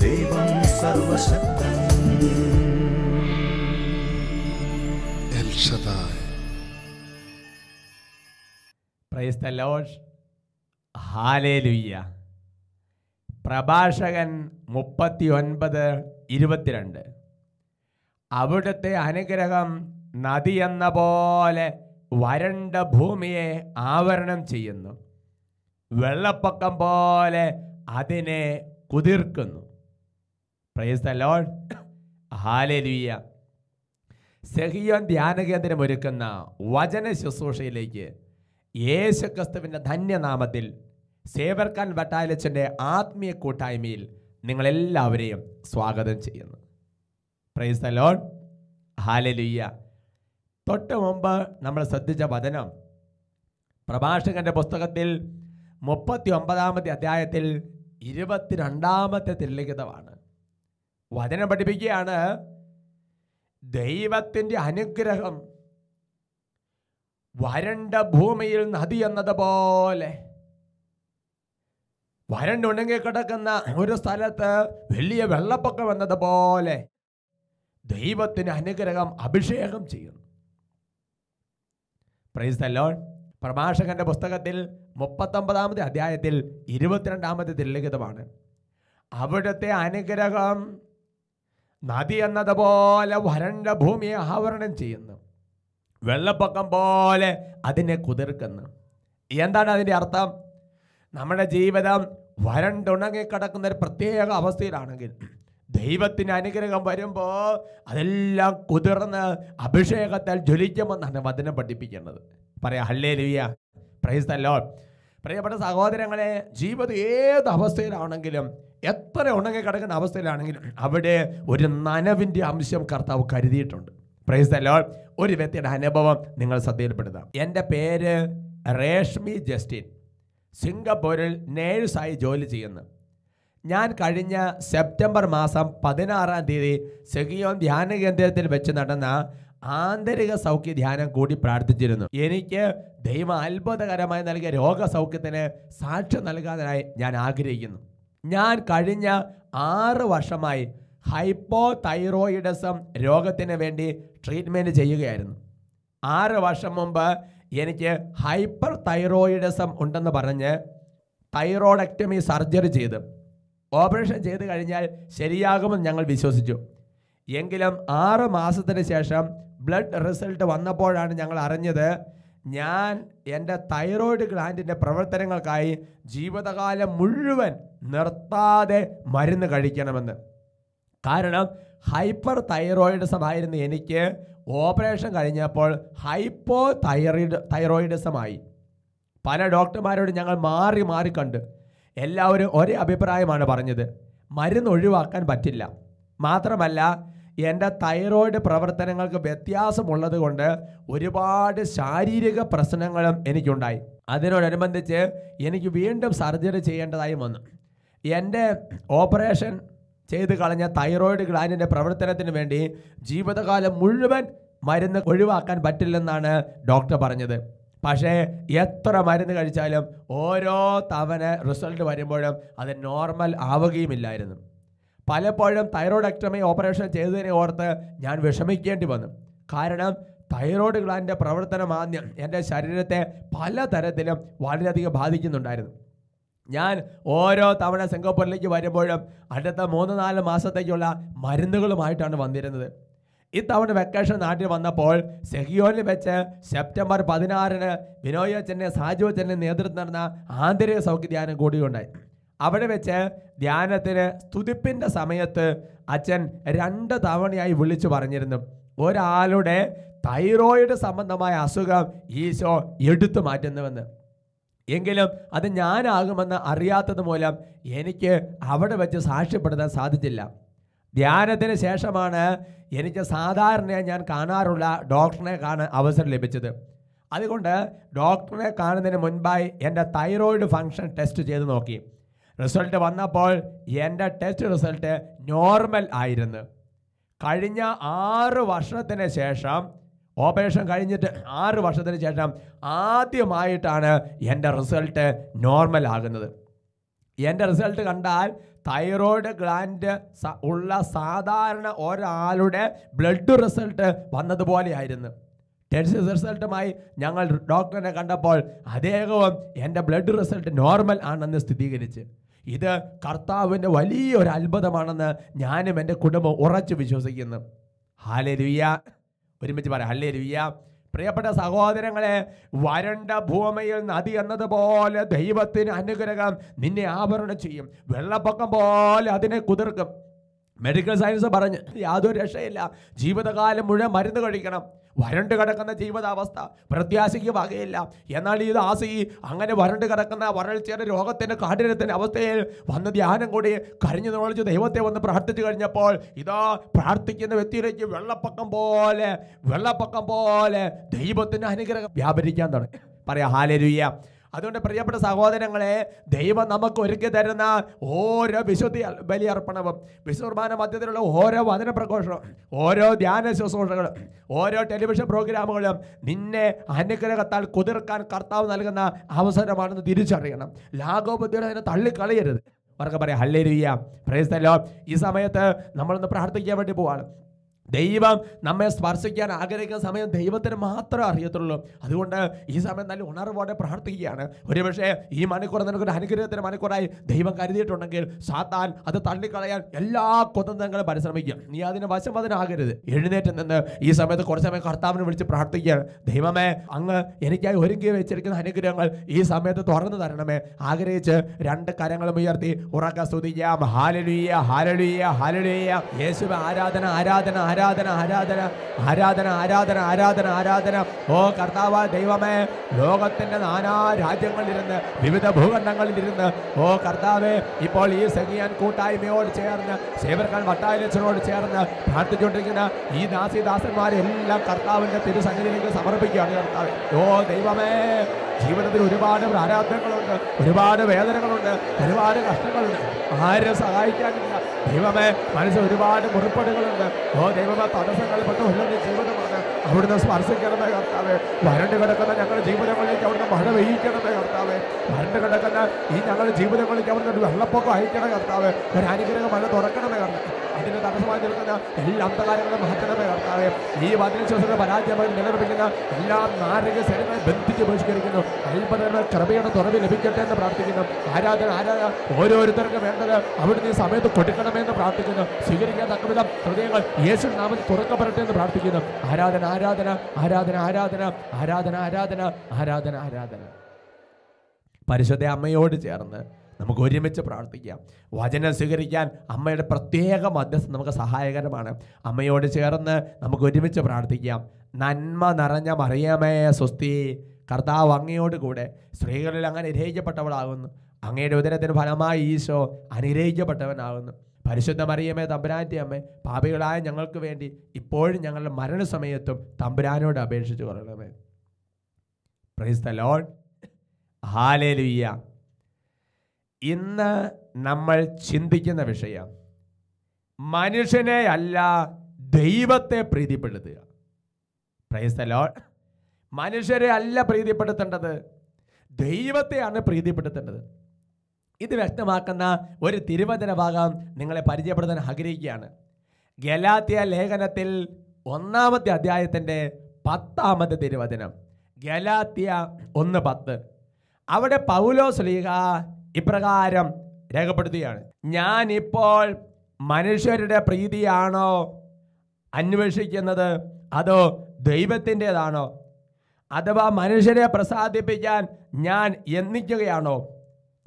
ദൈവം സർവശക്തൻ. പ്രഭാഷകൻ മുപ്പത്തി ഒൻപത് ഇരുപത്തിരണ്ട്. അവിടുത്തെ അനുഗ്രഹം നദിയെന്ന പോലെ വരണ്ട ഭൂമിയെ ആവരണം ചെയ്യുന്നു. വെള്ളപ്പൊക്കം പോലെ അതിനെ കുതിർക്കുന്നു. പ്രൈസ് ദ ഹാലേലുയ്യ സെഹിയോൻ ധ്യാനകേന്ദ്രം ഒരുക്കുന്ന വചന ശുശ്രൂഷയിലേക്ക് യേശു ക്രിസ്തുവിന്റെ ധന്യനാമത്തിൽ സേവർക്കാൻ വട്ടാലച്ചന്റെ ആത്മീയ കൂട്ടായ്മയിൽ നിങ്ങളെല്ലാവരെയും സ്വാഗതം ചെയ്യുന്നു. പ്രൈസ് ദ ലോഡ് ഹാലലുയ്യ തൊട്ട് മുമ്പ് നമ്മൾ ശ്രദ്ധിച്ച വചനം പ്രഭാഷകന്റെ പുസ്തകത്തിൽ മുപ്പത്തി ഒമ്പതാമത്തെ അധ്യായത്തിൽ ഇരുപത്തിരണ്ടാമത്തെ തിരലിഖിതമാണ്. വചനം പഠിപ്പിക്കുകയാണ് ദൈവത്തിന്റെ അനുഗ്രഹം വരണ്ട ഭൂമിയിൽ നദി എന്നതുപോലെ. വരണ്ടുണങ്ങി കിടക്കുന്ന ഒരു സ്ഥലത്ത് വലിയ വെള്ളപ്പൊക്കം എന്നതുപോലെ ദൈവത്തിന് അനുഗ്രഹം അഭിഷേകം ചെയ്യുന്നു. പ്രൈസ് പ്രഭാഷകന്റെ പുസ്തകത്തിൽ മുപ്പത്തൊമ്പതാമത്തെ അധ്യായത്തിൽ ഇരുപത്തിരണ്ടാമത്തെ തിരലിഖിതമാണ്. അവിടുത്തെ അനുഗ്രഹം നദി എന്നതുപോലെ വരണ്ട ഭൂമിയെ ആവരണം ചെയ്യുന്നു. വെള്ളപ്പൊക്കം പോലെ അതിനെ കുതിർക്കുന്നു. എന്താണ് അതിന്റെ അർത്ഥം? നമ്മുടെ ജീവിതം വരണ്ടുണങ്ങി കിടക്കുന്ന ഒരു പ്രത്യേക അവസ്ഥയിലാണെങ്കിൽ ദൈവത്തിന് അനുഗ്രഹം വരുമ്പോൾ അതെല്ലാം കുതിർന്ന് അഭിഷേകത്താൽ ജ്വലിക്കുമെന്നാണ് വചനം പഠിപ്പിക്കേണ്ടത് പറയാം ഹല്ലേ ലുയ്യ പ്രൈസ് തല്ലോ പ്രിയപ്പെട്ട സഹോദരങ്ങളെ ജീവിതം ഏത് അവസ്ഥയിലാണെങ്കിലും എത്ര ഉണങ്ങി കിടക്കുന്ന അവസ്ഥയിലാണെങ്കിലും അവിടെ ഒരു നനവിന്റെ അംശം കർത്താവ് കരുതിയിട്ടുണ്ട്. പ്രൈസ് തല്ലോ ഒരു വ്യക്തിയുടെ അനുഭവം നിങ്ങൾ ശ്രദ്ധയിൽപ്പെടുത്താം. എന്റെ പേര് രേഷ്മി ജസ്റ്റിൻ. സിംഗപ്പൂരിൽ നേഴ്സായി ജോലി ചെയ്യുന്നു. ഞാൻ കഴിഞ്ഞ സെപ്റ്റംബർ മാസം പതിനാറാം തീയതി സെഗിയോൻ ധ്യാന കേന്ദ്രത്തിൽ വെച്ച് നടന്ന ആന്തരിക സൗഖ്യ ധ്യാനം കൂടി പ്രാർത്ഥിച്ചിരുന്നു. എനിക്ക് ദൈവം അത്ഭുതകരമായി നൽകിയ രോഗസൗഖ്യത്തിന് സാക്ഷ്യം നൽകാനായി ഞാൻ ആഗ്രഹിക്കുന്നു. ഞാൻ കഴിഞ്ഞ ആറ് വർഷമായി ഹൈപ്പോ തൈറോയിഡസം രോഗത്തിന് വേണ്ടി ട്രീറ്റ്മെന്റ് ചെയ്യുകയായിരുന്നു. ആറ് വർഷം മുമ്പ് എനിക്ക് ഹൈപ്പർ തൈറോയിഡസം ഉണ്ടെന്ന് പറഞ്ഞ് തൈറോയിഡക്ടമി സർജറി ചെയ്ത്. ഓപ്പറേഷൻ ചെയ്ത് കഴിഞ്ഞാൽ ശരിയാകുമെന്ന് ഞങ്ങൾ വിശ്വസിച്ചു. എങ്കിലും ആറ് മാസത്തിന് ശേഷം ബ്ലഡ് റിസൾട്ട് വന്നപ്പോഴാണ് ഞങ്ങൾ അറിഞ്ഞത് ഞാൻ എന്റെ തൈറോയിഡ് ഗ്ലാൻഡിന്റെ പ്രവർത്തനങ്ങൾക്കായി ജീവിതകാലം മുഴുവൻ നിർത്താതെ മരുന്ന് കഴിക്കണമെന്ന്. കാരണം ഹൈപ്പർ തൈറോയിഡിസം ആയിരുന്നു എനിക്ക്. ഓപ്പറേഷൻ കഴിഞ്ഞപ്പോൾ ഹൈപ്പോ തൈറോയിഡ് തൈറോയിഡിസമായി പല ഡോക്ടർമാരോട് ഞങ്ങൾ മാറി മാറി കണ്ട്. എല്ലാവരും ഒരേ അഭിപ്രായമാണ് പറഞ്ഞത്. മരുന്ന് ഒഴിവാക്കാൻ പറ്റില്ല. മാത്രമല്ല എന്റെ തൈറോയിഡ് പ്രവർത്തനങ്ങൾക്ക് വ്യത്യാസമുള്ളത് കൊണ്ട് ഒരുപാട് ശാരീരിക പ്രശ്നങ്ങളും എനിക്കുണ്ടായി. അതിനോടനുബന്ധിച്ച് എനിക്ക് വീണ്ടും സർജറി ചെയ്യേണ്ടതായി വന്നു. എന്റെ ഓപ്പറേഷൻ ചെയ്ത് കളഞ്ഞ തൈറോയിഡ് ഗ്ലാൻഡിന്റെ പ്രവർത്തനത്തിന് വേണ്ടി ജീവിതകാലം മുഴുവൻ മരുന്ന് ഒഴിവാക്കാൻ പറ്റില്ലെന്നാണ് ഡോക്ടർ പറഞ്ഞത്. പക്ഷേ എത്ര മരുന്ന് കഴിച്ചാലും ഓരോ തവണ റിസൾട്ട് വരുമ്പോഴും അത് നോർമൽ ആവുകയുമില്ലായിരുന്നു. പലപ്പോഴും തൈറോയ്ഡ് തൈറോയിഡക്ടമി ഓപ്പറേഷൻ ചെയ്തതിനെ ഓർത്ത് ഞാൻ വിഷമിക്കേണ്ടി വന്നു. കാരണം തൈറോയ്ഡ് ഗ്ലാൻഡിന്റെ പ്രവർത്തനം ആദ്യം എന്റെ ശരീരത്തെ പലതരത്തിലും വളരെയധികം ബാധിക്കുന്നുണ്ടായിരുന്നു. ഞാൻ ഓരോ തവണ സിംഗപ്പൂരിലേക്ക് വരുമ്പോഴും അടുത്ത മൂന്ന് നാല് മാസത്തേക്കുള്ള മരുന്നുകളുമായിട്ടാണ് വന്നിരുന്നത്. ഇത്തവണ വെക്കേഷൻ നാട്ടിൽ വന്നപ്പോൾ സെഹിയോനിൽ വെച്ച് സെപ്റ്റംബർ പതിനാറിന് ബിനോയ് അച്ഛന്റെ സാജു അച്ഛന്റെ നേതൃത്വം നടന്ന ആന്തരിക സൗഖ്യ ധ്യാനം കൂടിയുണ്ടായി. അവിടെ വെച്ച് ധ്യാനത്തിന് സ്തുതിപ്പിന്റെ സമയത്ത് അച്ഛൻ രണ്ട് തവണയായി വിളിച്ചു പറഞ്ഞിരുന്നു. ഒരാളുടെ തൈറോയിഡ് സംബന്ധമായ അസുഖം ഈശോ എടുത്തു മാറ്റുന്നുവെന്ന്. എങ്കിലും അത് ഞാനാകുമെന്ന് അറിയാത്തത് മൂലം എനിക്ക് അവിടെ വെച്ച് സാക്ഷ്യപ്പെടുത്താൻ സാധിച്ചില്ല. ധ്യാനത്തിന് ശേഷമാണ് എനിക്ക് സാധാരണയായി ഞാൻ കാണാറുള്ള ഡോക്ടറിനെ കാണാൻ അവസരം ലഭിച്ചത്. അതുകൊണ്ട് ഡോക്ടറിനെ കാണുന്നതിന് മുൻപായി എന്റെ തൈറോയിഡ് ഫങ്ഷൻ ടെസ്റ്റ് ചെയ്ത് നോക്കി. റിസൾട്ട് വന്നപ്പോൾ എന്റെ ടെസ്റ്റ് റിസൾട്ട് നോർമൽ ആയിരുന്നു. കഴിഞ്ഞ ആറ് വർഷത്തിന് ശേഷം ഓപ്പറേഷൻ കഴിഞ്ഞിട്ട് ആറ് വർഷത്തിന് ശേഷം ആദ്യമായിട്ടാണ് എന്റെ റിസൾട്ട് നോർമൽ ആകുന്നത്. എന്റെ റിസൾട്ട് കണ്ടാൽ തൈറോയ്ഡ് ഗ്ലാൻഡ് ഉള്ള സാധാരണ ഒരാളുടെ ബ്ലഡ് റിസൾട്ട് വന്നതുപോലെയായിരുന്നു. ടെസ്റ്റ് റിസൾട്ടുമായി ഞങ്ങൾ ഡോക്ടറിനെ കണ്ടപ്പോൾ അദ്ദേഹവും എന്റെ ബ്ലഡ് റിസൾട്ട് നോർമൽ ആണെന്ന് സ്ഥിരീകരിച്ച്. ഇത് കർത്താവിന്റെ വലിയൊരു അത്ഭുതമാണെന്ന് ഞാനും എന്റെ കുടുംബം ഉറച്ചു വിശ്വസിക്കുന്നു. ഹാലേ ഒരുമിച്ച് പറയാം ഹല്ലേ പ്രിയപ്പെട്ട സഹോദരങ്ങളെ വരണ്ട ഭൂമിയിൽ നദി എന്നതുപോലെ ദൈവത്തിന് അനുഗ്രഹം നിന്നെ ആവരണം ചെയ്യും. വെള്ളപ്പൊക്കം പോലെ അതിനെ കുതിർക്കും. മെഡിക്കൽ സയൻസ് പറഞ്ഞ് യാതൊരു രക്ഷയില്ല. ജീവിതകാലം മുഴുവൻ മരുന്ന് കഴിക്കണം. വരണ്ട് കിടക്കുന്ന ജീവിതാവസ്ഥ പ്രത്യാശയ്ക്ക് വകയില്ല. എന്നാൽ ഈ ദാസി അങ്ങനെ വരണ്ട് കിടക്കുന്ന വരൾച്ചയുടെ രോഗത്തിന്റെ കാഠിനത്തിന്റെ അവസ്ഥയിൽ വന്ന് ധ്യാനം കൂടി കരഞ്ഞു നോളിച്ച് ദൈവത്തെ വന്ന് പ്രാർത്ഥിച്ചു കഴിഞ്ഞപ്പോൾ ഇതാ പ്രാർത്ഥിക്കുന്ന വ്യക്തിയിലേക്ക് വെള്ളപ്പൊക്കം പോലെ വെള്ളപ്പൊക്കം പോലെ ദൈവത്തിന്റെ അനുഗ്രഹം വ്യാപരിക്കാൻ തുടങ്ങി. പറയാ ഹാലരുയ്യ അതുകൊണ്ട് പ്രിയപ്പെട്ട സഹോദരങ്ങളെ ദൈവം നമുക്ക് ഒരുക്കി തരുന്ന ഓരോ വിശുദ്ധി ബലിയർപ്പണവും വിശുർബാന മധ്യത്തിലുള്ള ഓരോ വചന പ്രഘോഷവും ഓരോ ധ്യാന ശുശ്രൂഷകളും ഓരോ ടെലിവിഷൻ പ്രോഗ്രാമുകളും നിന്നെ അനുഗ്രഹത്താൽ കുതിർക്കാൻ കർത്താവ് നൽകുന്ന അവസരമാണെന്ന് തിരിച്ചറിയണം. ലാഘോബുദ്ധിയുടെ അതിനെ തള്ളിക്കളയരുത്. അവർക്ക് പറയാം ഹല്ലേലൂയ പ്രേസ്തല്ലോ ഈ സമയത്ത് നമ്മളൊന്ന് പ്രാർത്ഥിക്കാൻ വേണ്ടി പോവാണ്. ദൈവം നമ്മെ സ്പർശിക്കാൻ ആഗ്രഹിക്കുന്ന സമയം ദൈവത്തിന് മാത്രമേ അറിയത്തുള്ളൂ. അതുകൊണ്ട് ഈ സമയം നല്ല ഉണർവോടെ പ്രാർത്ഥിക്കുകയാണ്. ഒരുപക്ഷെ ഈ മണിക്കൂർ നിനക്കൊരു അനുഗ്രഹത്തിന് മണിക്കൂറായി ദൈവം കരുതിയിട്ടുണ്ടെങ്കിൽ സാത്താൻ അത് തള്ളിക്കളയാൻ എല്ലാ കുതന്ത്രങ്ങളും പരിശ്രമിക്കുക. നീ അതിന് വശം അതിനാകരുത് എഴുന്നേറ്റ് നിന്ന് ഈ സമയത്ത് കുറച്ച് സമയം കർത്താവിനെ വിളിച്ച് പ്രാർത്ഥിക്കുകയാണ് ദൈവമേ അങ്ങ് എനിക്കായി ഒരുക്കി വെച്ചിരിക്കുന്ന അനുഗ്രഹങ്ങൾ ഈ സമയത്ത് തുറന്നു തരണമേ. ആഗ്രഹിച്ച് രണ്ട് കരങ്ങളും ഉയർത്തി ഉറക്ക സ്തുതിക്കാം. ഹാലലുയ്യ ഹാലലുയ്യ ഹാലലുയ്യ യേശുവ ആരാധന ആരാധന ആരാധന. ആരാധന ആരാധന ആരാധന ആരാധന ആരാധന ആരാധന. ഓ കർത്താവ് ദൈവമേ ലോകത്തിന്റെ നാനാ രാജ്യങ്ങളിലിരുന്ന് വിവിധ ഭൂഖണ്ഡങ്ങളിലിരുന്ന് ഓ കർത്താവെ ഇപ്പോൾ ഈ സഖിയാൻ കൂട്ടായ്മയോട് ചേർന്ന് സേവർക്കാൻ വട്ടായലച്ചനോട് ചേർന്ന് പ്രാർത്ഥിച്ചുകൊണ്ടിരിക്കുന്ന ഈ ദാസിദാസന്മാരെല്ലാം കർത്താവിന്റെ തിരുസന്നിധിയിലേക്ക് സമർപ്പിക്കുകയാണ് കർത്താവ്. ഓ ദൈവമേ ജീവിതത്തിൽ ഒരുപാട് പ്രാരാബ്ദങ്ങളുണ്ട് ഒരുപാട് വേദനകളുണ്ട് ഒരുപാട് കഷ്ടങ്ങളുണ്ട്. ആരും സഹായിക്കാനില്ല. ദൈവമേ മനസ്സിൽ ഒരുപാട് മുറിപ്പടുകളുണ്ട്. ഓ ദൈവമേ തടസ്സങ്ങൾ പെട്ട് ഉള്ളത് ജീവിതമാണ്. അവിടുന്ന് സ്പർശിക്കണമേ കർത്താവേ. വരണ്ട് കിടക്കുന്ന ഞങ്ങളുടെ ജീവിതങ്ങളിലേക്ക് അവിടുന്ന് മഴ പെയ്യിക്കണമേ കർത്താവേ. വരണ്ട് കിടക്കുന്ന ഈ ഞങ്ങളുടെ ജീവിതങ്ങളിലേക്ക് അവിടുന്ന് ഒരു വെള്ളപ്പൊക്കം അയക്കണേ കർത്താവേ. ഒരു അനുഗ്രഹം മഴ തുറക്കണമേ കർത്താവ്. അതിന് തടസ്സമായി നിൽക്കുന്ന എല്ലാ അന്ധകാരങ്ങളും മാറ്റണമേ കർത്താവെ ഈ വചന ശ്വസന പരാജയമായി നിലനിർപ്പിക്കുന്ന എല്ലാ നാരക സേനകളെ ബന്ധിച്ച് ബഹിഷ്കരിക്കുന്നു. അത്ഭുതങ്ങൾ കൃപയുടെ തുറവി ലഭിക്കട്ടെ എന്ന് പ്രാർത്ഥിക്കുന്നു. ആരാധന ആരാധന ഓരോരുത്തർക്ക് വേണ്ടത് അവിടുന്ന് ഈ സമയത്ത് കൊടുക്കണമെന്ന് പ്രാർത്ഥിക്കുന്നു. സ്വീകരിക്കാൻ തക്കവിധം ഹൃദയങ്ങൾ യേശു നാമത്തിൽ തുറക്കപ്പെടട്ടെ എന്ന് പ്രാർത്ഥിക്കുന്നു. ആരാധന ആരാധന ആരാധന ആരാധന ആരാധന ആരാധന ആരാധന ആരാധന. പരിശുദ്ധ അമ്മയോട് ചേർന്ന് നമുക്ക് ഒരുമിച്ച് പ്രാർത്ഥിക്കാം. വചനം സ്വീകരിക്കാൻ അമ്മയുടെ പ്രത്യേക മധ്യസ്ഥം നമുക്ക് സഹായകരമാണ്. അമ്മയോട് ചേർന്ന് നമുക്ക് ഒരുമിച്ച് പ്രാർത്ഥിക്കാം. നന്മ നിറഞ്ഞ മറിയമേ സ്വസ്തി. കർത്താവ് അങ്ങയോട് കൂടെ സ്ത്രീകളിൽ അങ്ങനെ അനുഗ്രഹിക്കപ്പെട്ടവളാകുന്നു. അങ്ങയുടെ ഉദരത്തിന് ഫലമായി ഈശോ അനുഗ്രഹിക്കപ്പെട്ടവനാകുന്നു. പരിശുദ്ധ മറിയമേ തമ്പുരാന്റെ അമ്മ പാപികളായ ഞങ്ങൾക്ക് വേണ്ടി ഇപ്പോഴും ഞങ്ങളുടെ മരണസമയത്തും തമ്പുരാനോട് അപേക്ഷിച്ചു കൊള്ളണമേ. പ്രൈസ് ദ ലോഡ് ഹാലേലുയ്യ ഇന്ന് നമ്മൾ ചിന്തിക്കുന്ന വിഷയം മനുഷ്യനെ അല്ല ദൈവത്തെ പ്രീതിപ്പെടുത്തുക. പ്രൈസ് ദ ലോഡ് മനുഷ്യരെ അല്ല പ്രീതിപ്പെടുത്തേണ്ടത്. ദൈവത്തെയാണ് പ്രീതിപ്പെടുത്തേണ്ടത്. ഇത് വ്യക്തമാക്കുന്ന ഒരു തിരുവചന ഭാഗം നിങ്ങളെ പരിചയപ്പെടുത്താൻ ആഗ്രഹിക്കുകയാണ്. ഗലാത്തിയ ലേഖനത്തിൽ ഒന്നാമത്തെ അധ്യായത്തിന്റെ പത്താമത്തെ തിരുവചനം. ഗലാത്തിയ ഒന്ന് പത്ത്. അവിടെ പൗലോസ് ലീഗ ഇപ്രകാരം രേഖപ്പെടുത്തുകയാണ്. ഞാൻ ഇപ്പോൾ മനുഷ്യരുടെ പ്രീതിയാണോ അന്വേഷിക്കുന്നത്? അതോ ദൈവത്തിന്റെതാണോ? അഥവാ മനുഷ്യരെ പ്രസാദിപ്പിക്കാൻ ഞാൻ യത്നിക്കുകയാണോ?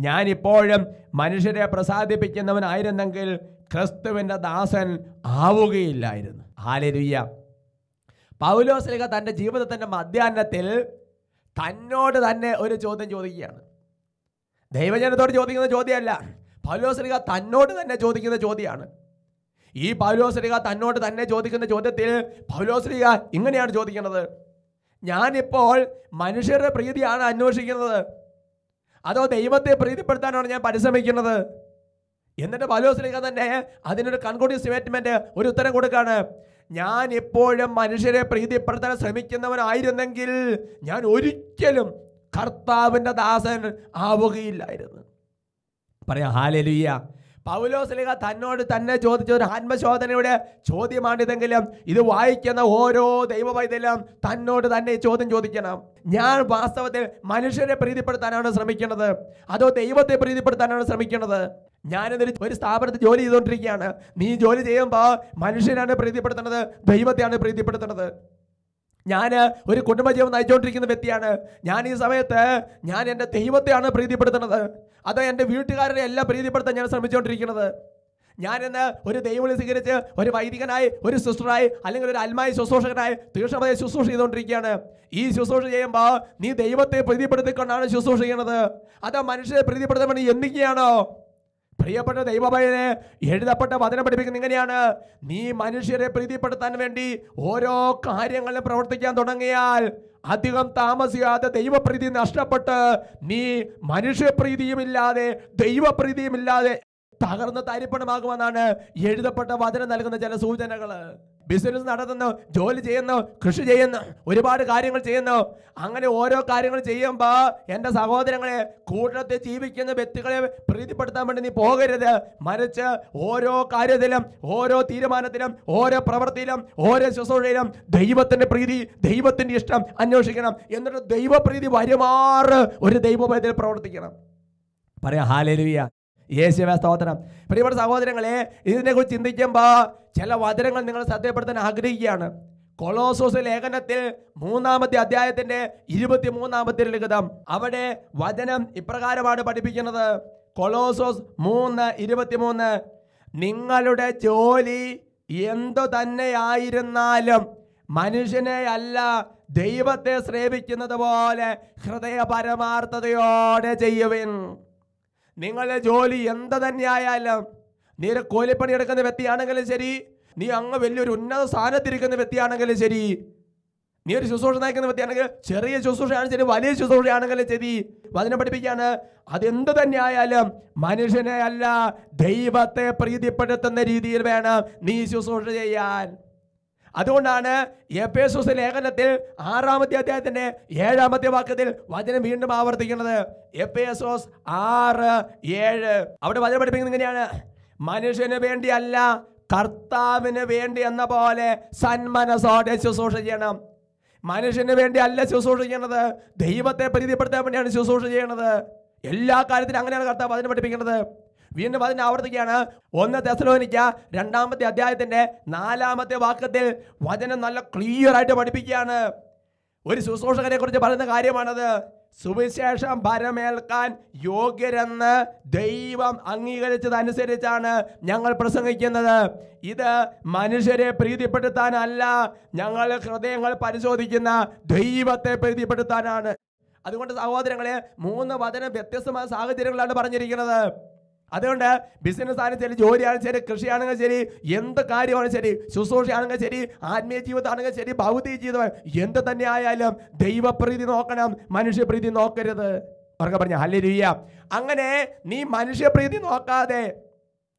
ഞാനിപ്പോഴും മനുഷ്യരെ പ്രസാദിപ്പിക്കുന്നവനായിരുന്നെങ്കിൽ ക്രിസ്തുവിന്റെ ദാസൻ ആവുകയില്ലായിരുന്നു. ഹാലരുയ്യ പൗലോസ്ലിക തന്റെ ജീവിതത്തിന്റെ മധ്യാഹ്നത്തിൽ തന്നോട് തന്നെ ഒരു ചോദ്യം ചോദിക്കുകയാണ്. ദൈവജനത്തോട് ചോദിക്കുന്ന ചോദ്യമല്ല. പൗലോസരിക തന്നോട് തന്നെ ചോദിക്കുന്ന ചോദ്യമാണ്. ഈ പൗലോസരിക തന്നോട് തന്നെ ചോദിക്കുന്ന ചോദ്യത്തിൽ പൗലോസരിക ഇങ്ങനെയാണ് ചോദിക്കുന്നത്. ഞാനിപ്പോൾ മനുഷ്യരുടെ പ്രീതിയാണ് അന്വേഷിക്കുന്നത്. അതോ ദൈവത്തെ പ്രീതിപ്പെടുത്താനാണ് ഞാൻ പരിശ്രമിക്കുന്നത്? എന്നിട്ട് പൗലോസരിക തന്നെ അതിനൊരു കൺകൂടി സ്റ്റേറ്റ്മെന്റ് ഒരു ഉത്തരം കൊടുക്കുകയാണ് ഞാൻ എപ്പോഴും മനുഷ്യരെ പ്രീതിപ്പെടുത്താൻ ശ്രമിക്കുന്നവനായിരുന്നെങ്കിൽ ഞാൻ ഒരിക്കലും കർത്താവിന്റെ ദാസൻ ആവുകയില്ലായിരുന്നു. പറയാം ഹാലലുയ്യ പൗലോസ്ലിഹ തന്നോട് തന്നെ ചോദിച്ച ഒരു ആത്മശോധനയുടെ ചോദ്യമാണിതെങ്കിലും ഇത് വായിക്കുന്ന ഓരോ ദൈവവൈദ്യം തന്നോട് തന്നെ ചോദ്യം ചോദിക്കണം. ഞാൻ വാസ്തവത്തിൽ മനുഷ്യരെ പ്രീതിപ്പെടുത്താനാണ് ശ്രമിക്കുന്നത്. അതോ ദൈവത്തെ പ്രീതിപ്പെടുത്താനാണ് ശ്രമിക്കുന്നത്? ഞാനിതൊരു ഒരു സ്ഥാപനത്തിൽ ജോലി ചെയ്തുകൊണ്ടിരിക്കുകയാണ്. നീ ജോലി ചെയ്യുമ്പോൾ മനുഷ്യനാണ് പ്രീതിപ്പെടുത്തുന്നത് ദൈവത്തെയാണ് പ്രീതിപ്പെടുത്തുന്നത്. ഞാൻ ഒരു കുടുംബജീവൻ നയിച്ചുകൊണ്ടിരിക്കുന്ന വ്യക്തിയാണ്. ഞാൻ ഈ സമയത്ത് ഞാൻ എന്റെ ദൈവത്തെയാണ് പ്രീതിപ്പെടുത്തുന്നത്. അത് എന്റെ വീട്ടുകാരെ എല്ലാം പ്രീതിപ്പെടുത്താൻ ഞാൻ ശ്രമിച്ചുകൊണ്ടിരിക്കുന്നത്. ഞാൻ ഇന്ന് ഒരു ദൈവവിളി സ്വീകരിച്ച് ഒരു വൈദികനായി ഒരു സിസ്റ്ററായി അല്ലെങ്കിൽ ഒരു അൽമായി ശുശ്രൂഷകനായി തീക്ഷണമായി ശുശ്രൂഷ ചെയ്തുകൊണ്ടിരിക്കുകയാണ്. ഈ ശുശ്രൂഷ ചെയ്യുമ്പോൾ നീ ദൈവത്തെ പ്രീതിപ്പെടുത്തിക്കൊണ്ടാണ് ശുശ്രൂഷ ചെയ്യുന്നത്. അത് മനുഷ്യരെ പ്രീതിപ്പെടുത്താൻ വേണ്ടി പ്രിയപ്പെട്ട ദൈവഭയനെ എഴുതപ്പെട്ട വചനം പഠിപ്പിക്കുന്ന ഇങ്ങനെയാണ്. നീ മനുഷ്യരെ പ്രീതിപ്പെടുത്താൻ വേണ്ടി ഓരോ കാര്യങ്ങളും പ്രവർത്തിക്കാൻ തുടങ്ങിയാൽ അധികം താമസിയാതെ ദൈവപ്രീതി നഷ്ടപ്പെട്ട് നീ മനുഷ്യപ്രീതിയുമില്ലാതെ ദൈവപ്രീതിയുമില്ലാതെ തകർന്ന് തരിപ്പണമാകുമെന്നാണ് എഴുതപ്പെട്ട വചനം നൽകുന്ന ചില സൂചനകൾ. ബിസിനസ് നടത്തുന്നു ജോലി ചെയ്യുന്നു കൃഷി ചെയ്യുന്നു ഒരുപാട് കാര്യങ്ങൾ ചെയ്യുന്നു. അങ്ങനെ ഓരോ കാര്യങ്ങൾ ചെയ്യുമ്പോൾ എന്റെ സഹോദരങ്ങളെ കൂട്ടത്തിൽ ജീവിക്കുന്ന വ്യക്തികളെ പ്രീതിപ്പെടുത്താൻ വേണ്ടി നീ പോകരുത്. മറിച്ച് ഓരോ കാര്യത്തിലും ഓരോ തീരുമാനത്തിലും ഓരോ പ്രവൃത്തിയിലും ഓരോ ശുശ്രൂഷയിലും ദൈവത്തിന്റെ പ്രീതി ദൈവത്തിന്റെ ഇഷ്ടം അന്വേഷിക്കണം. എന്നിട്ട് ദൈവപ്രീതി വരുമാറ് ഒരു ദൈവഭയത്തിൽ പ്രവർത്തിക്കണം. പറയാം ഹാലേലുയ്യ യേശുവേ സ്തോത്രം. പ്രിയപ്പെട്ട സഹോദരങ്ങളെ ഇതിനെക്കുറിച്ച് ചിന്തിക്കുമ്പോൾ ചില വചനങ്ങൾ നിങ്ങൾ ശ്രദ്ധപ്പെടുത്താൻ ആഗ്രഹിക്കുകയാണ്. കൊളോസോസ് ലേഖനത്തിൽ മൂന്നാമത്തെ അധ്യായത്തിന്റെ ഇരുപത്തി മൂന്നാമത്തെ ലിഖിതം. അവിടെ വചനം ഇപ്രകാരമാണ് പഠിപ്പിക്കുന്നത്. കൊളോസോസ് മൂന്ന് ഇരുപത്തിമൂന്ന്. നിങ്ങളുടെ ജോലി എന്തു തന്നെയായിരുന്നാലും മനുഷ്യനെ അല്ല ദൈവത്തെ ശ്രേപിക്കുന്നത് പോലെ ഹൃദയ പരമാർത്ഥതയോടെ ചെയ്യുവിൻ. നിങ്ങളുടെ ജോലി എന്ത് തന്നെയായാലും നീ ഒരു കൂലിപ്പണി എടുക്കുന്ന വ്യക്തിയാണെങ്കിലും ശരി. നീ അങ്ങ് വലിയൊരു ഉന്നത സ്ഥാനത്തിരിക്കുന്ന വ്യക്തിയാണെങ്കിലും ശരി. നീ ഒരു ശുശ്രൂഷ നയിക്കുന്ന വ്യക്തിയാണെങ്കിൽ ചെറിയ ശുശ്രൂഷയാണ് ശരി വലിയ ശുശ്രൂഷയാണെങ്കിലും ശരി. വചനം പഠിപ്പിക്കാണ്. അതെന്ത് തന്നെ ആയാലും മനുഷ്യനെ അല്ല ദൈവത്തെ പ്രീതിപ്പെടുത്തുന്ന രീതിയിൽ വേണം നീ ശുശ്രൂഷ ചെയ്യാൻ. അതുകൊണ്ടാണ് എപ്പേസോസ് ലേഖനത്തിൽ ആറാമത്തെ അദ്ദേഹത്തിന്റെ ഏഴാമത്തെ വാക്യത്തിൽ വചനം വീണ്ടും ആവർത്തിക്കുന്നത്. എപ്പേസോസ് ആറ് ഏഴ്. അവിടെ വചനം പഠിപ്പിക്കുന്നത് ഇങ്ങനെയാണ്. മനുഷ്യന് വേണ്ടിയല്ല കർത്താവിന് വേണ്ടി എന്ന പോലെ സന്മനസോടെ ശുശ്രൂഷ ചെയ്യണം. മനുഷ്യന് വേണ്ടി അല്ല ശുശ്രൂഷ ചെയ്യണത്. ദൈവത്തെ പ്രീതിപ്പെടുത്താൻ വേണ്ടിയാണ് ശുശ്രൂഷ ചെയ്യണത്. എല്ലാ കാര്യത്തിലും അങ്ങനെയാണ് കർത്താവ് അതിനെ പഠിപ്പിക്കുന്നത്. വീണ്ടും അതിനെ ആവർത്തിക്കുകയാണ് ഒന്ന് തെസലോനിക്ക രണ്ടാമത്തെ അധ്യായത്തിന്റെ നാലാമത്തെ വാക്കത്തിൽ വചനം നല്ല ക്ലിയർ ആയിട്ട് പഠിപ്പിക്കുകയാണ്. ഒരു ശുശ്രൂഷകനെ കുറിച്ച് പറയുന്ന കാര്യമാണത്. സുവിശേഷം ഭരമേൽക്കാൻ യോഗ്യരെന്ന് ദൈവം അംഗീകരിച്ചതനുസരിച്ചാണ് ഞങ്ങൾ പ്രസംഗിക്കുന്നത്. ഇത് മനുഷ്യരെ പ്രീതിപ്പെടുത്താനല്ല ഞങ്ങൾ ഹൃദയങ്ങൾ പരിശോധിക്കുന്ന ദൈവത്തെ പ്രീതിപ്പെടുത്താനാണ്. അതുകൊണ്ട് സഹോദരങ്ങളെ മൂന്ന് വചനം വ്യത്യസ്തമായ സാഹചര്യങ്ങളാണ് പറഞ്ഞിരിക്കുന്നത്. അതുകൊണ്ട് ബിസിനസ് ആണെങ്കിലും ശരി ജോലിയാണെങ്കിലും ശരി കൃഷിയാണെങ്കിലും ശരി എന്ത് കാര്യമാണെങ്കിലും ശരി ശുശ്രൂഷയാണെങ്കിലും ശരി ആത്മീയ ജീവിതമാണെങ്കിൽ ശരി ഭൗതിക ജീവിതം എന്ത് തന്നെ ആയാലും ദൈവപ്രീതി നോക്കണം മനുഷ്യപ്രീതി നോക്കരുത്. പറഞ്ഞ പറഞ്ഞ ഹല്ലേലൂയ അങ്ങനെ നീ മനുഷ്യപ്രീതി നോക്കാതെ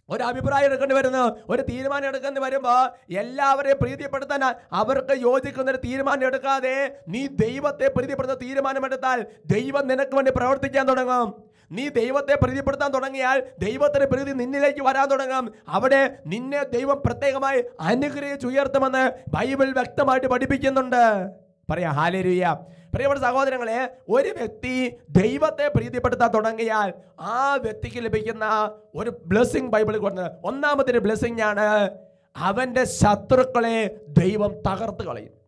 ഒരു അഭിപ്രായം എടുക്കേണ്ടി വരുന്നു ഒരു തീരുമാനം എടുക്കേണ്ടി വരുമ്പോൾ എല്ലാവരെയും പ്രീതിപ്പെടുത്താൻ അവർക്ക് യോജിക്കുന്ന ഒരു തീരുമാനം എടുക്കാതെ നീ ദൈവത്തെ പ്രീതിപ്പെടുത്തുന്ന തീരുമാനമെടുത്താൽ ദൈവം നിനക്ക് വേണ്ടി പ്രവർത്തിക്കാൻ തുടങ്ങും. നീ ദൈവത്തെ പ്രീതിപ്പെടുത്താൻ തുടങ്ങിയാൽ ദൈവത്തിന്റെ പ്രീതി നിന്നിലേക്ക് വരാൻ തുടങ്ങാം. അവിടെ നിന്നെ ദൈവം പ്രത്യേകമായി അനുഗ്രഹിച്ചുയർത്തുമെന്ന് ബൈബിൾ വ്യക്തമായിട്ട് പഠിപ്പിക്കുന്നുണ്ട്. പറയാ ഹാലരുയ പ്രിയപ്പെട്ട സഹോദരങ്ങളെ ഒരു വ്യക്തി ദൈവത്തെ പ്രീതിപ്പെടുത്താൻ തുടങ്ങിയാൽ ആ വ്യക്തിക്ക് ലഭിക്കുന്ന ഒരു ബ്ലെസ്സിങ് ബൈബിളിൽ കൊടുത്തത് ഒന്നാമത്തെ ബ്ലെസ്സിങ് ആണ് അവന്റെ ശത്രുക്കളെ ദൈവം തകർത്ത് കളയും.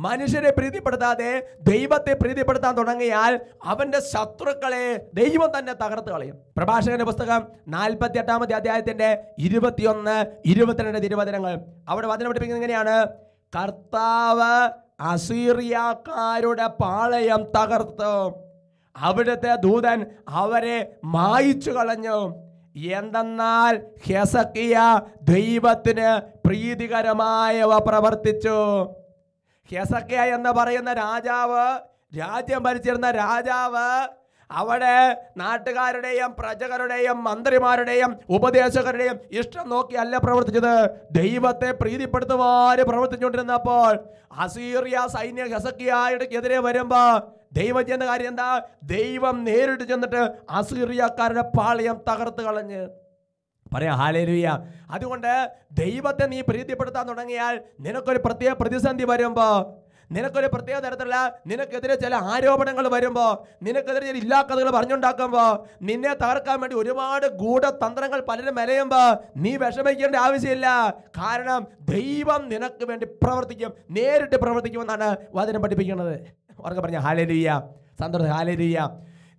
മനുഷ്യരെ പ്രീതിപ്പെടുത്താതെ ദൈവത്തെ പ്രീതിപ്പെടുത്താൻ തുടങ്ങിയാൽ അവന്റെ ശത്രുക്കളെ ദൈവം തന്നെ തകർത്ത് കളയും. പ്രഭാഷകന്റെ പുസ്തകം നാൽപ്പത്തി എട്ടാമത്തെ അധ്യായത്തിന്റെ ഇരുപത്തിയൊന്ന് ഇരുപത്തിരണ്ട് തിരുവചനങ്ങൾ. അവിടെ വചനം പഠിപ്പിക്കുന്നത് എങ്ങനെയാണ്? കർത്താവ് അസീറിയാക്കാരുടെ പാളയം തകർത്തു. അവിടുത്തെ ദൂതൻ അവരെ മായിച്ചു കളഞ്ഞു. എന്തെന്നാൽ ഹെസക്കിയ ദൈവത്തിന് പ്രീതികരമായവ പ്രവർത്തിച്ചു. ഹെസക്കിയ എന്ന് പറയുന്ന രാജാവ് രാജ്യം ഭരിച്ചിരുന്ന രാജാവ് അവിടെ നാട്ടുകാരുടെയും പ്രജകരുടെയും മന്ത്രിമാരുടെയും ഉപദേശകരുടെയും ഇഷ്ടം നോക്കിയല്ല പ്രവർത്തിച്ചത്. ദൈവത്തെ പ്രീതിപ്പെടുത്തുവാൻ പ്രവർത്തിച്ചുകൊണ്ടിരുന്നപ്പോൾ അസീറിയ സൈന്യ ഹെസക്കിയായുടെ എതിരെ വരുമ്പോ ദൈവം ചെയ്യുന്ന കാര്യം എന്താ? ദൈവം നേരിട്ട് ചെന്നിട്ട് അസീറിയക്കാരുടെ പാളയം തകർത്ത് കളഞ്ഞ്. പറയാം ഹാലേലൂയ അതുകൊണ്ട് ദൈവത്തെ നീ പ്രീതിപ്പെടുത്താൻ തുടങ്ങിയാൽ നിനക്കൊരു പ്രത്യേക പ്രതിസന്ധി വരുമ്പോൾ നിനക്കൊരു പ്രത്യേക തരത്തിലുള്ള നിനക്കെതിരെ ചില ആരോപണങ്ങൾ വരുമ്പോൾ നിനക്കെതിരെ ചില ഇല്ലാക്കഥകൾ പറഞ്ഞുണ്ടാക്കുമ്പോൾ നിന്നെ തകർക്കാൻ വേണ്ടി ഒരുപാട് ഗൂഢതന്ത്രങ്ങൾ പലരും മെലയുമ്പോൾ നീ വിഷമിക്കേണ്ട ആവശ്യമില്ല. കാരണം ദൈവം നിനക്ക് വേണ്ടി പ്രവർത്തിക്കും നേരിട്ട് പ്രവർത്തിക്കുമെന്നാണ് വചനം പഠിപ്പിക്കുന്നത്. ഉറക്കെ പറഞ്ഞ ഹാലേലിയ സന്തോഷം ഹാലേലുയ്യ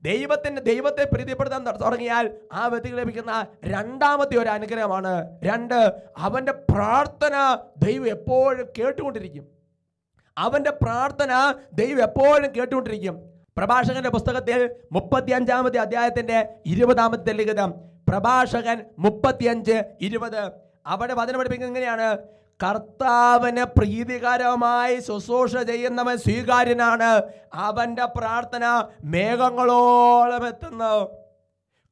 ദൈവത്തിന് ദൈവത്തെ പ്രീതിപ്പെടുത്താൻ തുടങ്ങിയാൽ ആ വ്യക്തിക്ക് ലഭിക്കുന്ന രണ്ടാമത്തെ ഒരു അനുഗ്രഹമാണ്. രണ്ട് അവന്റെ പ്രാർത്ഥന ദൈവം എപ്പോഴും കേട്ടുകൊണ്ടിരിക്കും. അവന്റെ പ്രാർത്ഥന ദൈവം എപ്പോഴും കേട്ടുകൊണ്ടിരിക്കും. പ്രഭാഷകന്റെ പുസ്തകത്തിൽ മുപ്പത്തി അഞ്ചാമത്തെ അധ്യായത്തിന്റെ ഇരുപതാമത്തെ ലിഖിതം. പ്രഭാഷകൻ മുപ്പത്തിയഞ്ച് ഇരുപത്. അവിടെ വചനം പഠിപ്പിക്കുന്നത് ഇങ്ങനെയാണ് കർത്താവിന് പ്രീതികരമായി ശുശ്രൂഷ ചെയ്യുന്നവൻ സ്വീകാര്യനാണ്. അവന്റെ പ്രാർത്ഥന മേഘങ്ങളോളം എത്തുന്നു.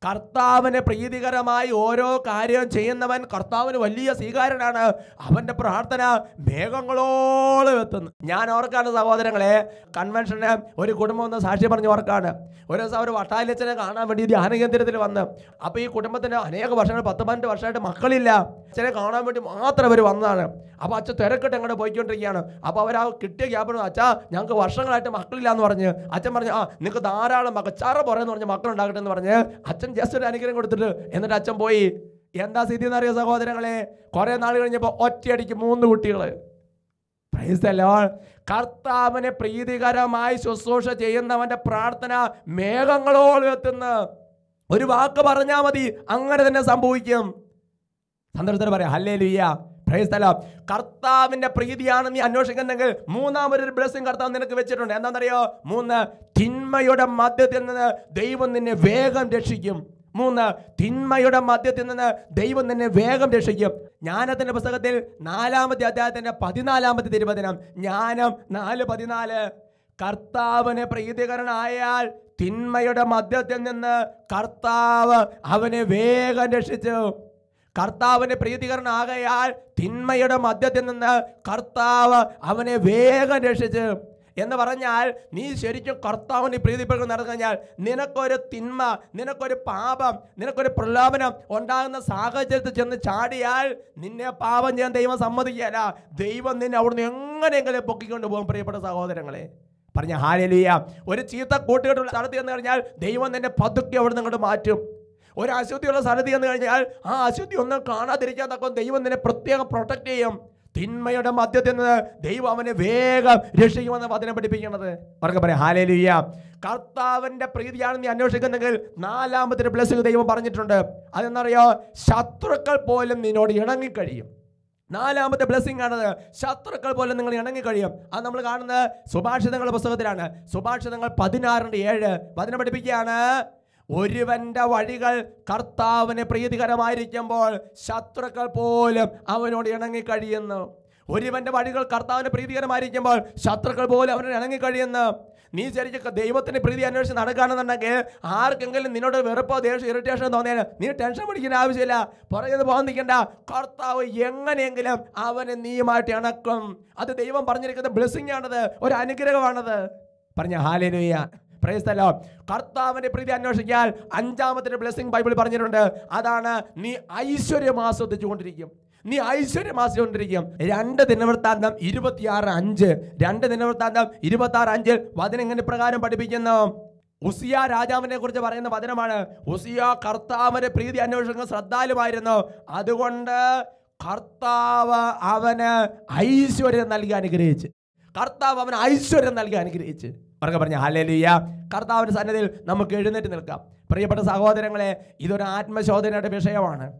കർത്താവിന് പ്രീതികരമായി ഓരോ കാര്യവും ചെയ്യുന്നവൻ കർത്താവിന് വലിയ സ്വീകാരനാണ് അവന്റെ പ്രാർത്ഥന മേഘങ്ങളോളം എത്തുന്നു. ഞാൻ ഓർക്കാണ് സഹോദരങ്ങളെ കൺവെൻഷന് ഒരു കുടുംബം ഒന്ന് സാക്ഷി പറഞ്ഞ് ഓർക്കാണ്. ഒരു ദിവസം അവർ വട്ടാലച്ചനെ കാണാൻ വേണ്ടി ധ്യാന കേന്ദ്രത്തിൽ വന്ന്. അപ്പോൾ ഈ കുടുംബത്തിന് അനേക വർഷങ്ങൾ പത്ത് പന്ത്രണ്ട് വർഷമായിട്ട് മക്കളില്ല. അച്ഛനെ കാണാൻ വേണ്ടി മാത്രം അവർ വന്നതാണ്. അപ്പോൾ അച്ഛൻ തിരക്കിട്ട് അങ്ങോട്ട് പോയിക്കൊണ്ടിരിക്കുകയാണ്. അപ്പോൾ അവർ ആ കിട്ടിയ ഗ്യാപ്പിന് അച്ഛാ ഞങ്ങൾക്ക് വർഷങ്ങളായിട്ട് മക്കളില്ല എന്ന് പറഞ്ഞ്. അച്ഛൻ പറഞ്ഞു ആ നിങ്ങൾക്ക് ധാരാളം മക്കൾ ചറ പറഞ്ഞ് മക്കളുണ്ടാകട്ടെ എന്ന് പറഞ്ഞ്. അച്ഛൻ ജസ്റ്റ് ഒരു അനുഗ്രഹം കൊടുത്തിട്ട് എന്നിട്ട് അച്ഛൻ പോയി എന്താ സ്ഥിതി എന്നറിയോ സഹോദരങ്ങളെ? കുറെ നാൾ കഴിഞ്ഞപ്പോൾ ഒറ്റയടിക്ക് മൂന്ന് കുട്ടികൾ. കർത്താവിനെ പ്രീതികരമായി ശുശ്രൂഷ ചെയ്യുന്നവന്റെ പ്രാർത്ഥന മേഘങ്ങളോളം എത്തുന്ന. ഒരു വാക്ക് പറഞ്ഞാൽ മതി അങ്ങനെ തന്നെ സംഭവിക്കും. സന്ദർഭത്തിൽ പറയാം ഹല്ലേ ലുയ്യ കർത്താവിന്റെ പ്രീതിയാണ് നീ അന്വേഷിക്കുന്നെങ്കിൽ മൂന്നാമതൊരു ബ്ലെസ്സിങ് കർത്താവ് നിനക്ക് വെച്ചിട്ടുണ്ട്. എന്താണെന്നറിയോ? മൂന്ന് തിന്മയുടെ മധ്യത്തിൽ നിന്ന് ദൈവം നിന്നെ വേഗം രക്ഷിക്കും. മൂന്ന് തിന്മയുടെ മധ്യത്തിൽ നിന്ന് ദൈവം നിന്നെ വേഗം രക്ഷിക്കും. ജ്ഞാനത്തിന്റെ പുസ്തകത്തിൽ നാലാമത്തെ അദ്ദേഹത്തിന്റെ പതിനാലാമത്തെ തിരുവചനം. ജ്ഞാനം നാല് പതിനാല്. കർത്താവിന് പ്രീതികരനായാൽ തിന്മയുടെ മധ്യത്തിൽ നിന്ന് കർത്താവ് അവനെ വേഗം രക്ഷിച്ചു. കർത്താവിന് പ്രീതികരനാകയാൽ തിന്മയുടെ മധ്യത്തിൽ നിന്ന് കർത്താവ് അവനെ വേഗം രക്ഷിച്ച് എന്ന് പറഞ്ഞാൽ നീ ശരിക്കും കർത്താവിന് പ്രീതിപ്പെട്ട് നടന്നു കഴിഞ്ഞാൽ നിനക്കൊരു തിന്മ നിനക്കൊരു പാപം നിനക്കൊരു പ്രലോഭനം ഉണ്ടാകുന്ന സാഹചര്യത്തിൽ ചെന്ന് ചാടിയാൽ നിന്നെ പാപം ചെയ്യാൻ ദൈവം സമ്മതിക്കുകയല്ല. ദൈവം നിന്നെ അവിടുന്ന് എങ്ങനെയെങ്കിലും പൊക്കിക്കൊണ്ട് പോകും പ്രിയപ്പെട്ട സഹോദരങ്ങളെ. പറഞ്ഞ ഹാലലിയ. ഒരു ചീത്ത കൂട്ടുകെട്ടുള്ള സ്ഥലത്ത് ചെന്ന് കഴിഞ്ഞാൽ ദൈവം നിന്നെ പതുക്കെ അവിടെ നിന്ന് മാറ്റും. ഒരു അശുദ്ധിയുള്ള സ്ഥലത്ത് ചെന്ന് കഴിഞ്ഞാൽ ആ അശുദ്ധി ഒന്നും കാണാതിരിക്കാൻ ദൈവം നിന്നെ പ്രത്യേകം പ്രൊട്ടക്ട് ചെയ്യും. തിന്മയുടെ മധ്യത്തിൽ നിന്ന് ദൈവം അവനെ വേഗം രക്ഷിക്കുമെന്ന് വചനം പഠിപ്പിക്കുന്നത്. അവർക്ക് പറയാം ഹാലേലുയ്യ കർത്താവിന്റെ പ്രീതിയാണ് നീ അന്വേഷിക്കുന്നെങ്കിൽ നാലാമത്തെ ബ്ലസ്സിംഗ് ദൈവം പറഞ്ഞിട്ടുണ്ട്. അതെന്നറിയോ? ശത്രുക്കൾ പോലും നിന്നോട് ഇണങ്ങിക്കഴിയും. നാലാമത്തെ ബ്ലെസ്സിംഗ് ആണത്. ശത്രുക്കൾ പോലും നിങ്ങൾ ഇണങ്ങി കഴിയും അത് നമ്മൾ കാണുന്നത് സുഭാഷിതങ്ങളുടെ പുസ്തകത്തിലാണ്. സുഭാഷിതങ്ങൾ പതിനാറിന്റെ ഏഴ്. വചനം പഠിപ്പിക്കുകയാണ് ഒരുവന്റെ വഴികൾ കർത്താവിന് പ്രീതികരമായിരിക്കുമ്പോൾ ശത്രുക്കൾ പോലും അവനോട് ഇണങ്ങി കഴിയുന്നു ഒരുവന്റെ വഴികൾ കർത്താവിന് പ്രീതികരമായിരിക്കുമ്പോൾ ശത്രുക്കൾ പോലും അവനോട് ഇണങ്ങി കഴിയുന്നു നീ ശരിക്കും ദൈവത്തിന് പ്രീതി അന്വേഷിച്ച് നടക്കുകയാണെന്നുണ്ടെങ്കിൽ ആർക്കെങ്കിലും നിന്നോട് വെറുപ്പോ ദേഷ്യം ഇറിറ്റേഷൻ തോന്നിയാൽ നീ ടെൻഷൻ പിടിക്കേണ്ട ആവശ്യമില്ല. പറയുന്നത് പോകാൻ കർത്താവ് എങ്ങനെയെങ്കിലും അവനെ നീയുമായിട്ട് ഇണക്കും. അത് ദൈവം പറഞ്ഞിരിക്കുന്ന ബ്ലെസ്സിങ് ആണത്. ഒരു അനുഗ്രഹമാണത്. പറഞ്ഞ ഹാലേലുയ്യ പ്രൈസ്തലോ കർത്താവിന്റെ പ്രീതി അന്വേഷിക്കാൻ അഞ്ചാമത്തെ ബ്ലെസ്സിങ് ബൈബിൾ പറഞ്ഞിട്ടുണ്ട്. അതാണ് നീ ഐശ്വര്യം ആസ്വദിച്ചുകൊണ്ടിരിക്കും നീ ഐശ്വര്യം ആസ്വദിച്ചുകൊണ്ടിരിക്കും രണ്ട് ദിനവൃത്താന്തം ഇരുപത്തിയാറ് അഞ്ച്. രണ്ട് ദിനവൃത്താന്തം ഇരുപത്തി ആറ് അഞ്ച്. വചനം ഇങ്ങനെ പ്രകാരം പഠിപ്പിക്കുന്നു. ഉസിയ രാജാവിനെ കുറിച്ച് പറയുന്ന വചനമാണ്. ഉസിയ കർത്താവിന്റെ പ്രീതി അന്വേഷിക്കുന്ന ശ്രദ്ധാലുമായിരുന്നു അതുകൊണ്ട് കർത്താവ് അവന് ഐശ്വര്യം നൽകി അനുഗ്രഹിച്ച്. കർത്താവ് അവന് ഐശ്വര്യം നൽകി അനുഗ്രഹിച്ച്. അവർക്ക് പറഞ്ഞ ഹലലിയ കർത്താവിന്റെ സന്നദ്ധയിൽ നമുക്ക് എഴുന്നേറ്റ് നിൽക്കാം. പ്രിയപ്പെട്ട സഹോദരങ്ങളെ ഇതൊരു ആത്മശോധനയുടെ വിഷയമാണ്.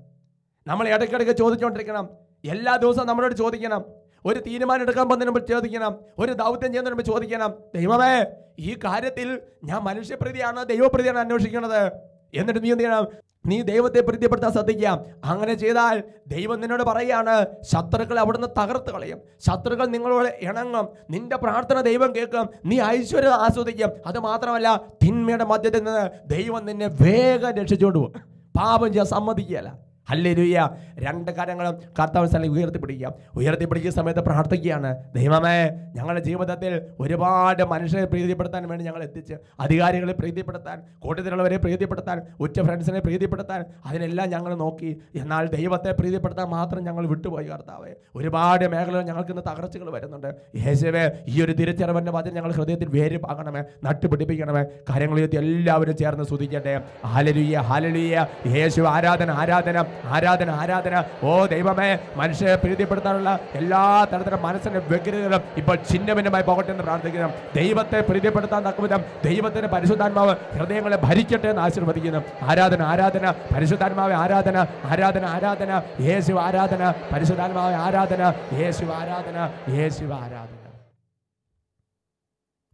നമ്മൾ ഇടയ്ക്കിടയ്ക്ക് ചോദിച്ചുകൊണ്ടിരിക്കണം എല്ലാ ദിവസവും നമ്മളോട് ചോദിക്കണം. ഒരു തീരുമാനം എടുക്കാൻ പോകുന്നതിന് മുമ്പ് ചോദിക്കണം. ഒരു ദൗത്യം ചെയ്യുന്നതിന് മുമ്പ് ചോദിക്കണം. ദൈവമേ ഈ കാര്യത്തിൽ ഞാൻ മനുഷ്യപ്രീതിയാണോ ദൈവപ്രീതിയാണോ അന്വേഷിക്കുന്നത്? എന്നിട്ട് നീ എന്ത് ചെയ്യണം? നീ ദൈവത്തെ പ്രീതിപ്പെടുത്താൻ ശ്രദ്ധിക്കാം അങ്ങനെ ചെയ്താൽ ദൈവം നിന്നോട് പറയുകയാണ് ശത്രുക്കളെ അവിടുന്ന് തകർത്ത് കളയും. ശത്രുക്കൾ നിങ്ങളോട് ഇണങ്ങും. നിന്റെ പ്രാർത്ഥന ദൈവം കേൾക്കും. നീ ഐശ്വര്യം ആസ്വദിക്കും. അത് മാത്രമല്ല തിന്മയുടെ മധ്യത്തിൽ നിന്ന് ദൈവം നിന്നെ വേഗം രക്ഷിച്ചുകൊണ്ട് പോകും. പാപം ചെയ്യാൻ സമ്മതിക്കുകയല്ല. ഹല്ലേലൂയ. രണ്ട് കാര്യങ്ങളും കർത്താവ് സ്ഥലം ഉയർത്തിപ്പിടിക്കുക. ഉയർത്തിപ്പിടിക്കുന്ന സമയത്ത് പ്രാർത്ഥിക്കുകയാണ്. ദൈവമേ ഞങ്ങളുടെ ജീവിതത്തിൽ ഒരുപാട് മനുഷ്യരെ പ്രീതിപ്പെടുത്താൻ വേണ്ടി ഞങ്ങൾ എത്തിച്ച് അധികാരികളെ പ്രീതിപ്പെടുത്താൻ കൂട്ടത്തിലുള്ളവരെ പ്രീതിപ്പെടുത്താൻ ഉറ്റ ഫ്രണ്ട്സിനെ പ്രീതിപ്പെടുത്താൻ അതിനെല്ലാം ഞങ്ങൾ നോക്കി. എന്നാൽ ദൈവത്തെ പ്രീതിപ്പെടുത്താൻ മാത്രം ഞങ്ങൾ വിട്ടുപോയി കർത്താവേ. ഒരുപാട് മേഖലകൾ ഞങ്ങൾക്ക് ഇന്ന് തകർച്ചകൾ വരുന്നുണ്ട്. യേശുവേ ഈ ഒരു തിരിച്ചറിവിന്റെ വചനം ഞങ്ങൾ ഹൃദയത്തിൽ വേര് പാകണമേ നട്ടുപിടിപ്പിക്കണമേ കാര്യങ്ങളിൽ എല്ലാവരും ചേർന്ന് സ്തുതിക്കട്ടെ. ഹാലലുയ്യ ഹാലലുയ്യ യേശു ആരാധന ആരാധന. ആരാധന ആരാധന. ഓ ദൈവമേ മനുഷ്യരെ പ്രീതിപ്പെടുത്താനുള്ള എല്ലാ തരത്തിലും മനസ്സിന്റെ വ്യഗ്രതകളും ഇപ്പോൾ ഛിന്നഭിന്നമായി പോകട്ടെ എന്ന് പ്രാർത്ഥിക്കുന്നു. ദൈവത്തെ പ്രീതിപ്പെടുത്താൻ തക്കവിധം ദൈവത്തിന്റെ പരിശുദ്ധാത്മാവ് ഹൃദയങ്ങളെ ഭരിക്കട്ടെ എന്ന് ആശീർവദിക്കുന്നു. ആരാധന ആരാധന പരിശുദ്ധാത്മാവെ ആരാധന ആരാധന ആരാധന യേശു ആരാധന പരിശുദ്ധാത്മാവെ ആരാധന യേശു ആരാധന യേശു ആരാധന.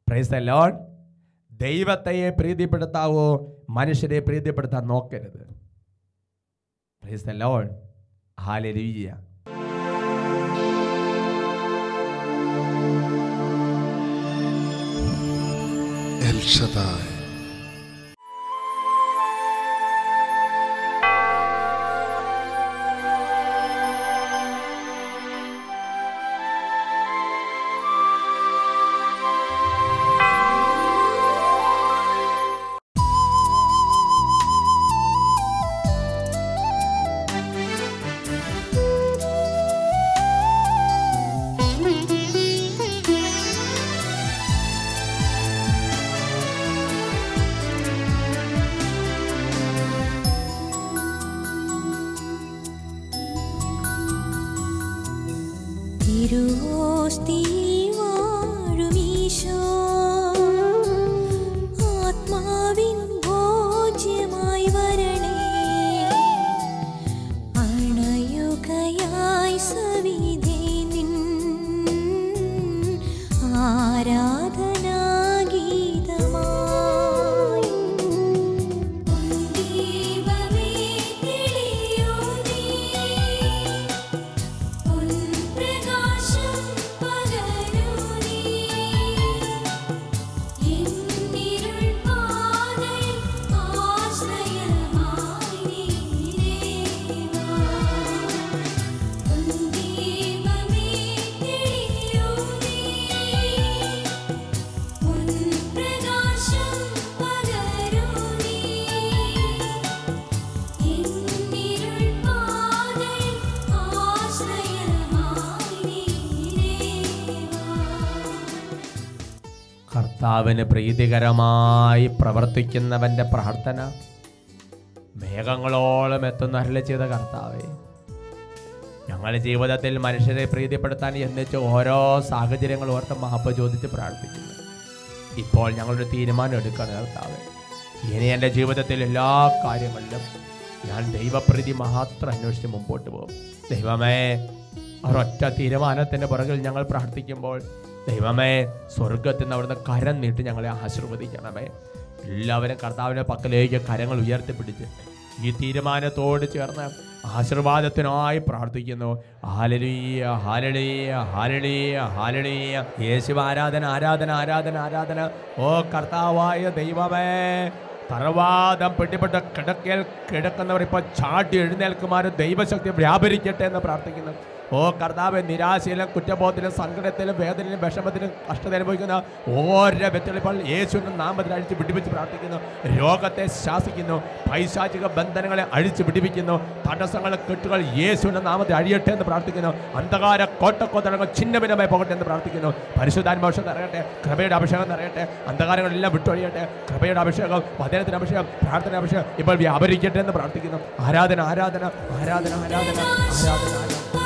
പ്രൈസ് ദ ലോർഡ് ദൈവത്തെ പ്രീതിപ്പെടുത്താവോ മനുഷ്യരെ പ്രീതിപ്പെടുത്താൻ നോക്കരുത്. Praise the lord hallelujah El Shaddai. കർത്താവിന് പ്രീതികരമായി പ്രവർത്തിക്കുന്നവന്റെ പ്രാർത്ഥന മേഘങ്ങളോളം എത്തുന്ന അരളി ചെയ്ത കർത്താവെ ഞങ്ങൾ ജീവിതത്തിൽ മനുഷ്യരെ പ്രീതിപ്പെടുത്താൻ എന്നിച്ച് ഓരോ സാഹചര്യങ്ങൾ ഓർത്ത് മാപ്പ് ചോദിച്ച് പ്രാർത്ഥിക്കുന്നു. ഇപ്പോൾ ഞങ്ങളൊരു തീരുമാനം എടുക്കണം കർത്താവ്. ഇനി എന്റെ ജീവിതത്തിൽ എല്ലാ കാര്യങ്ങളിലും ഞാൻ ദൈവപ്രീതി മാത്രം അന്വേഷിച്ച് മുമ്പോട്ട് പോകും. ദൈവമേ ഒരൊറ്റ തീരുമാനത്തിന്റെ പുറകിൽ ഞങ്ങൾ പ്രാർത്ഥിക്കുമ്പോൾ ദൈവമേ സ്വർഗത്തിൽ നിന്ന് അവിടുന്ന് കരം നീട്ടി ഞങ്ങളെ ആശീർവദിക്കണമേ. എല്ലാവരും കർത്താവിന്റെ പക്കലേക്ക് കരങ്ങൾ ഉയർത്തിപ്പിടിച്ച് ഈ തീരുമാനത്തോട് ചേർന്ന് ആശീർവാദത്തിനായി പ്രാർത്ഥിക്കുന്നു. ഹാലലീയ ഹാലലീയ ഹാലലീയ ഹാലലീയ യേശു ആരാധന ആരാധന ആരാധന ആരാധന. ഓ കർത്താവായ ദൈവമേ തറവാദം പെട്ടിപ്പെട്ട കിടക്കൽ കിടക്കുന്നവർ ഇപ്പോൾ ചാട്ടി എഴുന്നേൽക്കുമാരും ദൈവശക്തി വ്യാപരിക്കട്ടെ എന്ന് പ്രാർത്ഥിക്കുന്നു. ഓ കർത്താവ് നിരാശയിലും കുറ്റബോധത്തിലും സങ്കടത്തിലും വേദനയിലും വിഷമത്തിലും കഷ്ടത അനുഭവിക്കുന്ന ഓരോ വ്യക്തികളിപ്പോൾ യേശുവിന്റെ നാമത്തിൽ അഴിച്ച് പിടിപ്പിച്ച് പ്രാർത്ഥിക്കുന്നു. രോഗത്തെ ശാസിക്കുന്നു. പൈശാചിക ബന്ധനങ്ങളെ അഴിച്ച് പിടിപ്പിക്കുന്നു തടസ്സങ്ങൾ കെട്ടുകൾ യേശുവിന്റെ നാമത്തിൽ അഴിയട്ടെ എന്ന് പ്രാർത്ഥിക്കുന്നു. അന്ധകാര കോട്ടക്കോത്തടങ്ങൾ ഛിന്നഭിന്നമായി പോകട്ടെ എന്ന് പ്രാർത്ഥിക്കുന്നു. പരിശുദ്ധാന്വേഷണം നിറയട്ടെ കൃപയുടെ അഭിഷേകം നിറയട്ടെ അന്ധകാരങ്ങളെല്ലാം വിട്ടൊഴിയട്ടെ കൃപയുടെ അഭിഷേകം വചനത്തിന് അഭിഷേകം പ്രാർത്ഥന അഭിഷേകം ഇപ്പോൾ വ്യാപരിക്കട്ടെ എന്ന് പ്രാർത്ഥിക്കുന്നു. ആരാധന ആരാധന ആരാധന ആരാധന ആരാധന ആരാധന.